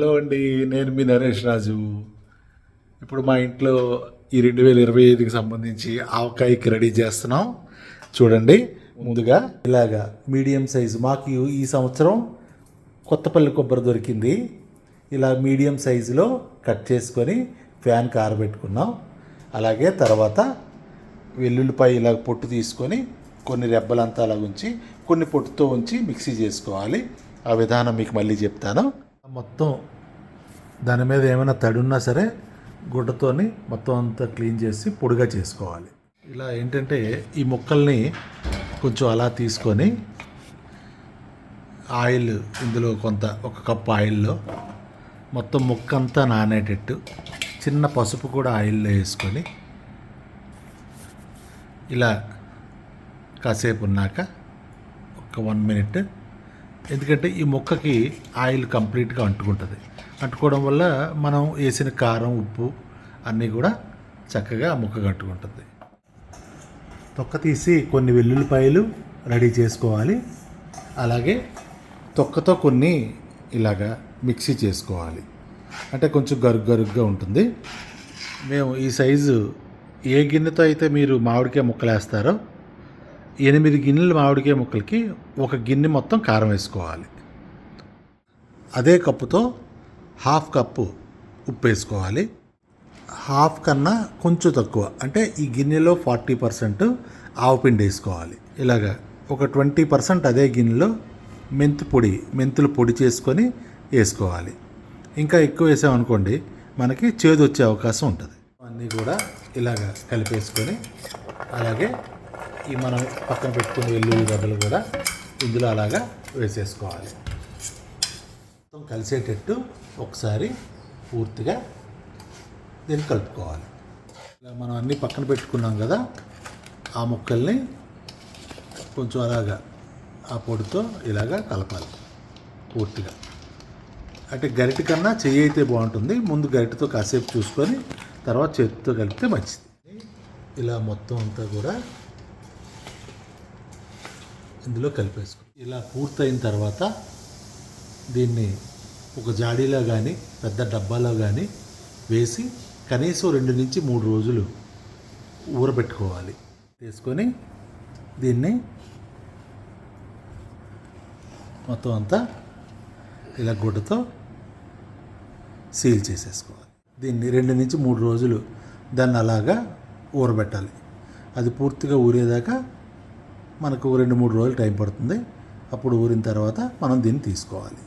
Hello అండి నేను మీ నరేష్ రాజు. ఇప్పుడు మా ఇంట్లో ఈ రెండు వేల ఇరవై ఐదుకి సంబంధించి ఆవకాయకి రెడీ చేస్తున్నాం. చూడండి ముందుగా ఇలాగా మీడియం సైజు. మాకు ఈ సంవత్సరం కొత్తపల్లి కొబ్బరి దొరికింది. ఇలా మీడియం సైజులో కట్ చేసుకొని ఫ్యాన్ కారబెట్టుకున్నాం. అలాగే తర్వాత వెల్లుల్లిపాయ ఇలా పొట్టు తీసుకొని కొన్ని రెబ్బలంతా అలా ఉంచి కొన్ని పొట్టుతో ఉంచి మిక్సీ చేసుకోవాలి. ఆ విధానం మీకు మళ్ళీ చెప్తాను. మొత్తం దాని మీద ఏమైనా తడి ఉన్నా సరే గుడ్డతోని మొత్తం అంతా క్లీన్ చేసి పొడిగా చేసుకోవాలి. ఇలా ఏంటంటే ఈ ముక్కల్ని కొంచెం అలా తీసుకొని ఆయిల్ ఇందులో కొంత ఒక కప్పు ఆయిల్లో మొత్తం ముక్క అంతా నానేటట్టు చిన్న పసుపు కూడా ఆయిల్లో వేసుకొని ఇలా కాసేపు ఉన్నాక ఒక వన్ మినిట్ ఎందుకంటే ఈ మొక్కకి ఆయిల్ కంప్లీట్గా అంటుకుంటుంది. అంటుకోవడం వల్ల మనం వేసిన కారం ఉప్పు అన్నీ కూడా చక్కగా ఆ ముక్కకు అంటుకుంటుంది. తొక్క తీసి కొన్ని వెల్లుల్లిపాయలు రెడీ చేసుకోవాలి. అలాగే తొక్కతో కొన్ని ఇలాగా మిక్సీ చేసుకోవాలి. అంటే కొంచెం గరుగ్ గరుగ్గా ఉంటుంది. మేము ఈ సైజు ఏ గిన్నెతో అయితే మీరు మామిడికాయ ముక్కలు వేస్తారో ఎనిమిది గిన్నెలు మామిడికాయ ముక్కలకి ఒక గిన్నె మొత్తం కారం వేసుకోవాలి. అదే కప్పుతో హాఫ్ కప్పు ఉప్పు వేసుకోవాలి. హాఫ్ కన్నా కొంచెం తక్కువ అంటే ఈ గిన్నెలో ఫార్టీ పర్సెంట్ ఆవపిండి వేసుకోవాలి. ఇలాగా ఒక ట్వంటీ పర్సెంట్ అదే గిన్నెలో మెంతు పొడి మెంతులు పొడి చేసుకొని వేసుకోవాలి. ఇంకా ఎక్కువ వేసామనుకోండి మనకి చేదు వచ్చే అవకాశం ఉంటుంది. అన్నీ కూడా ఇలాగ కలిపేసుకొని అలాగే ఈ మనం పక్కన పెట్టుకున్న వెల్లుల్లి గడ్డలు కూడా ఇందులో అలాగా వేసేసుకోవాలి. మొత్తం కలిసేటట్టు ఒకసారి పూర్తిగా దీన్ని కలుపుకోవాలి. ఇలా మనం అన్నీ పక్కన పెట్టుకున్నాం కదా ఆ ముక్కల్ని కొంచెం అలాగా ఆ పొడితో ఇలాగా కలపాలి పూర్తిగా. అంటే గరిట కన్నా చెయ్యి అయితే బాగుంటుంది ముందు గరిటతో కాసేపు చూసుకొని తర్వాత చేతితో కలిపితే మంచిది. ఇలా మొత్తం అంతా కూడా ఇందులో కలిపేసుకో. ఇలా పూర్తయిన తర్వాత దీన్ని ఒక జాడీలో కానీ పెద్ద డబ్బాలో కానీ వేసి కనీసం రెండు నుంచి మూడు రోజులు ఊరబెట్టుకోవాలి. తీసుకొని దీన్ని మొత్తం అంతా ఇలా గుడ్డతో సీల్ చేసేసుకోవాలి. దీన్ని రెండు నుంచి మూడు రోజులు దాన్ని అలాగా ఊరబెట్టాలి. అది పూర్తిగా ఊరేదాకా మనకు రెండు మూడు రోజులు టైం పడుతుంది. అప్పుడు ఊరిన తర్వాత మనం దీన్ని తీసుకోవాలి.